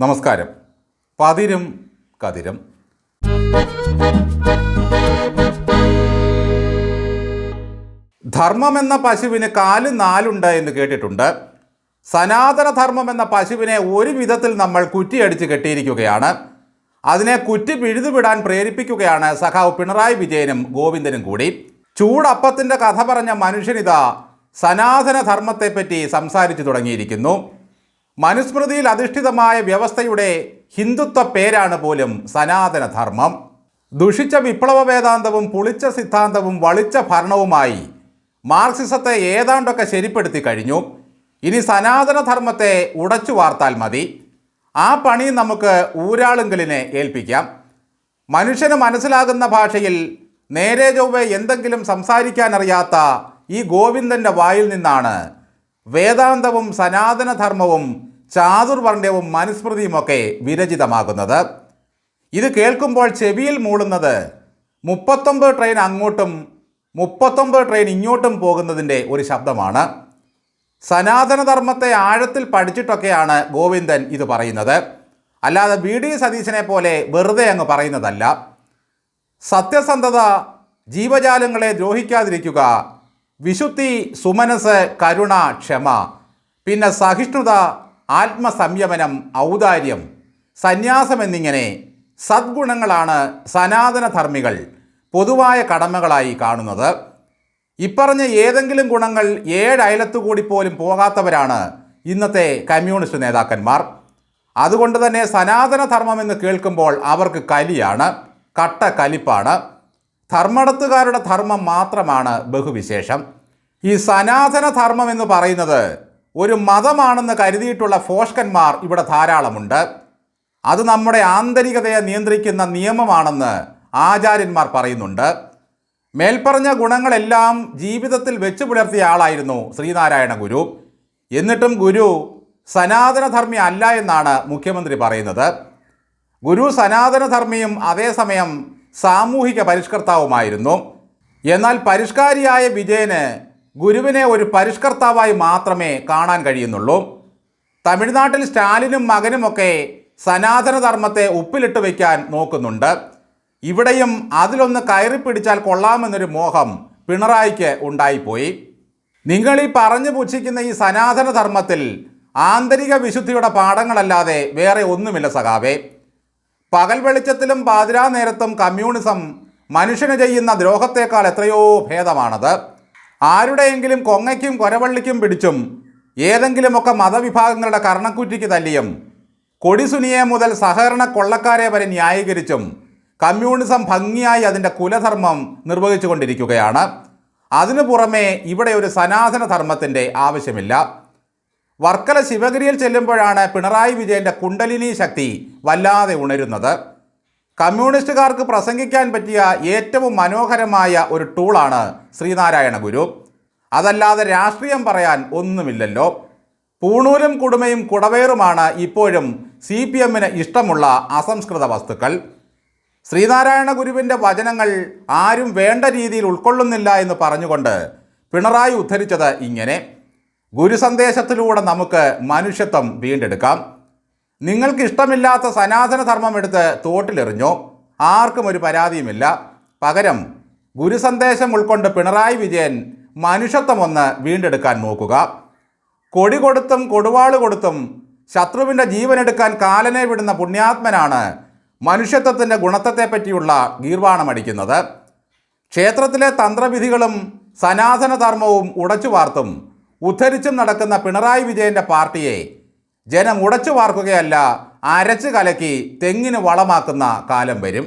നമസ്കാരം. പതിരും കതിരും. ധർമ്മം എന്ന പശുവിന് കാൽ നാലുണ്ട് എന്ന് കേട്ടിട്ടുണ്ട്. സനാതന ധർമ്മം എന്ന പശുവിനെ ഒരു വിധത്തിൽ നമ്മൾ കുറ്റിയടിച്ച് കെട്ടിയിരിക്കുകയാണ്. അതിനെ കുറ്റി പിഴുതുവിടാൻ പ്രേരിപ്പിക്കുകയാണ് സഖാവ് പിണറായി വിജയനും ഗോവിന്ദനും കൂടി. ചൂടപ്പത്തിന്റെ കഥ പറഞ്ഞ മനുഷ്യനിതാ സനാതന ധർമ്മത്തെപ്പറ്റി സംസാരിച്ചു തുടങ്ങിയിരിക്കുന്നു. മനുസ്മൃതിയിൽ അധിഷ്ഠിതമായ വ്യവസ്ഥയുടെ ഹിന്ദുത്വ പേരാണ് പോലും സനാതനധർമ്മം. ദുഷിച്ച വിപ്ലവ വേദാന്തവും പുളിച്ച സിദ്ധാന്തവും വളിച്ച ഭരണവുമായി മാർക്സിസത്തെ ഏതാണ്ടൊക്കെ ശരിപ്പെടുത്തി കഴിഞ്ഞു. ഇനി സനാതനധർമ്മത്തെ ഉടച്ചു വാർത്താൽ മതി. ആ പണി നമുക്ക് ഊരാളുങ്കലിനെ ഏൽപ്പിക്കാം. മനുഷ്യന് മനസ്സിലാകുന്ന ഭാഷയിൽ നേരെ ചൊവ്വെ എന്തെങ്കിലും സംസാരിക്കാനറിയാത്ത ഈ ഗോവിന്ദന്റെ വായിൽ നിന്നാണ് വേദാന്തവും സനാതനധർമ്മവും ചാതുർവർണ്യവും മനുസ്മൃതിയുമൊക്കെ വിരചിതമാകുന്നത്. ഇത് കേൾക്കുമ്പോൾ ചെവിയിൽ മൂളുന്നത് മുപ്പത്തൊമ്പത് ട്രെയിൻ അങ്ങോട്ടും മുപ്പത്തൊമ്പത് ട്രെയിൻ ഇങ്ങോട്ടും പോകുന്നതിന്റെ ഒരു ശബ്ദമാണ്. സനാതനധർമ്മത്തെ ആഴത്തിൽ പഠിച്ചിട്ടൊക്കെയാണ് ഗോവിന്ദൻ ഇത് പറയുന്നത്. അല്ലാതെ ബി ഡി സതീശനെ പോലെ വെറുതെ അങ്ങ് പറയുന്നതല്ല. സത്യസന്ധത ജീവജാലങ്ങളെ ദ്രോഹിക്കാതിരിക്കുക വിശുദ്ധി സുമനസ് കരുണ ക്ഷമ പിന്നെ സഹിഷ്ണുത ആത്മസംയമനം ഔദാര്യം സന്യാസം എന്നിങ്ങനെ സദ്ഗുണങ്ങളാണ് സനാതനധർമ്മികൾ പൊതുവായ കടമകളായി കാണുന്നത്. ഇപ്പറഞ്ഞ ഏതെങ്കിലും ഗുണങ്ങൾ ഏഴയലത്തുകൂടി പോലും പോകാത്തവരാണ് ഇന്നത്തെ കമ്മ്യൂണിസ്റ്റ് നേതാക്കന്മാർ. അതുകൊണ്ട് തന്നെ സനാതനധർമ്മം എന്ന് കേൾക്കുമ്പോൾ അവർക്ക് കലിയാണ് കട്ട കലിപ്പാണ് ധർമ്മടത്തുകാരുടെ ധർമ്മം മാത്രമാണ് ബഹുവിശേഷം. ഈ സനാതനധർമ്മം എന്ന് പറയുന്നത് ഒരു മതമാണെന്ന് കരുതിയിട്ടുള്ള ഫോഷ്കന്മാർ ഇവിടെ ധാരാളമുണ്ട്. അത് നമ്മുടെ ആന്തരികതയെ നിയന്ത്രിക്കുന്ന നിയമമാണെന്ന് ആചാര്യന്മാർ പറയുന്നുണ്ട്. മേൽപ്പറഞ്ഞ ഗുണങ്ങളെല്ലാം ജീവിതത്തിൽ വെച്ചു പുലർത്തിയ ആളായിരുന്നു ശ്രീനാരായണ ഗുരു. എന്നിട്ടും ഗുരു സനാതനധർമ്മി അല്ല എന്നാണ് മുഖ്യമന്ത്രി പറയുന്നത്. ഗുരു സനാതനധർമ്മിയും അതേസമയം സാമൂഹിക പരിഷ്കർത്താവുമായിരുന്നു. എന്നാൽ പരിഷ്കാരിയായ വിജയന് ഗുരുവിനെ ഒരു പരിഷ്കർത്താവായി മാത്രമേ കാണാൻ കഴിയുന്നുള്ളൂ. തമിഴ്നാട്ടിൽ സ്റ്റാലിനും മകനുമൊക്കെ സനാതനധർമ്മത്തെ ഉപ്പിലിട്ട് വയ്ക്കാൻ നോക്കുന്നുണ്ട്. ഇവിടെയും അതിലൊന്ന് കയറി പിടിച്ചാൽ കൊള്ളാമെന്നൊരു മോഹം പിണറായിക്ക് ഉണ്ടായിപ്പോയി. നിങ്ങൾ ഈ പറഞ്ഞു പുച്ഛിക്കുന്ന ഈ സനാതനധർമ്മത്തിൽ ആന്തരിക വിശുദ്ധിയുടെ പാഠങ്ങളല്ലാതെ വേറെ ഒന്നുമില്ല സഖാവേ. പകൽ വെളിച്ചത്തിലും പാതിരാ നേരത്തും കമ്മ്യൂണിസം മനുഷ്യന് ചെയ്യുന്ന ദ്രോഹത്തേക്കാൾ എത്രയോ ഭേദമാണത്. ആരുടെയെങ്കിലും കൊങ്ങയ്ക്കും കൊരവള്ളിക്കും പിടിച്ചും ഏതെങ്കിലുമൊക്കെ മതവിഭാഗങ്ങളുടെ കർണക്കുറ്റിക്ക് തല്ലിയും കൊടിസുനിയെ മുതൽ സഹകരണ കൊള്ളക്കാരെ വരെ ന്യായീകരിച്ചും കമ്മ്യൂണിസം ഭംഗിയായി അതിന്റെ കുലധർമ്മം നിർവഹിച്ചുകൊണ്ടിരിക്കുകയാണ്. അതിനു പുറമെ ഇവിടെ ഒരു സനാതന ധർമ്മത്തിന്റെ ആവശ്യമില്ല. വർക്കല ശിവഗിരിയിൽ ചെല്ലുമ്പോഴാണ് പിണറായി വിജയന്റെ കുണ്ടലിനി ശക്തി വല്ലാതെ ഉണരുന്നത്. കമ്മ്യൂണിസ്റ്റുകാർക്ക് പ്രസംഗിക്കാൻ പറ്റിയ ഏറ്റവും മനോഹരമായ ഒരു ടൂളാണ് ശ്രീനാരായണ ഗുരു. അതല്ലാതെ രാഷ്ട്രീയം പറയാൻ ഒന്നുമില്ലല്ലോ. പൂണൂലും കുടുമയും കുടവേറുമാണ് ഇപ്പോഴും സി പി എമ്മിന് ഇഷ്ടമുള്ള അസംസ്കൃത വസ്തുക്കൾ. ശ്രീനാരായണ ഗുരുവിന്റെ വചനങ്ങൾ ആരും വേണ്ട രീതിയിൽ ഉൾക്കൊള്ളുന്നില്ല എന്ന് പറഞ്ഞുകൊണ്ട് പിണറായി ഉദ്ധരിച്ചത് ഇങ്ങനെ. ഗുരുസന്ദേശത്തിലൂടെ നമുക്ക് മനുഷ്യത്വം വീണ്ടെടുക്കാം. നിങ്ങൾക്ക് ഇഷ്ടമില്ലാത്ത സനാതന ധർമ്മം എടുത്ത് തോട്ടിലെറിഞ്ഞോ? ആർക്കും ഒരു പരാതിയുമില്ല. പകരം ഗുരുസന്ദേശം ഉൾക്കൊണ്ട് പിണറായി വിജയൻ മനുഷ്യത്വം ഒന്ന് വീണ്ടെടുക്കാൻ നോക്കുക. കൊടി കൊടുത്തും കൊടുവാൾ കൊടുത്തും ശത്രുവിന്റെ ജീവനെടുക്കാൻ കാലനെ വിടുന്ന പുണ്യാത്മനാണ് മനുഷ്യത്വത്തിന്റെ ഗുണത്വത്തെപ്പറ്റിയുള്ള ഗീർവാണമടിക്കുന്നത്. ക്ഷേത്രത്തിലെ തന്ത്രവിധികളും സനാതനധർമ്മവും ഉടച്ചു വാർത്തും ഉദ്ധരിച്ചും നടക്കുന്ന പിണറായി വിജയന്റെ പാർട്ടിയെ ജനം ഉടച്ചു വാർക്കുകയല്ല അരച്ചു കലക്കി തെങ്ങിന് വളമാക്കുന്ന കാലം വരും.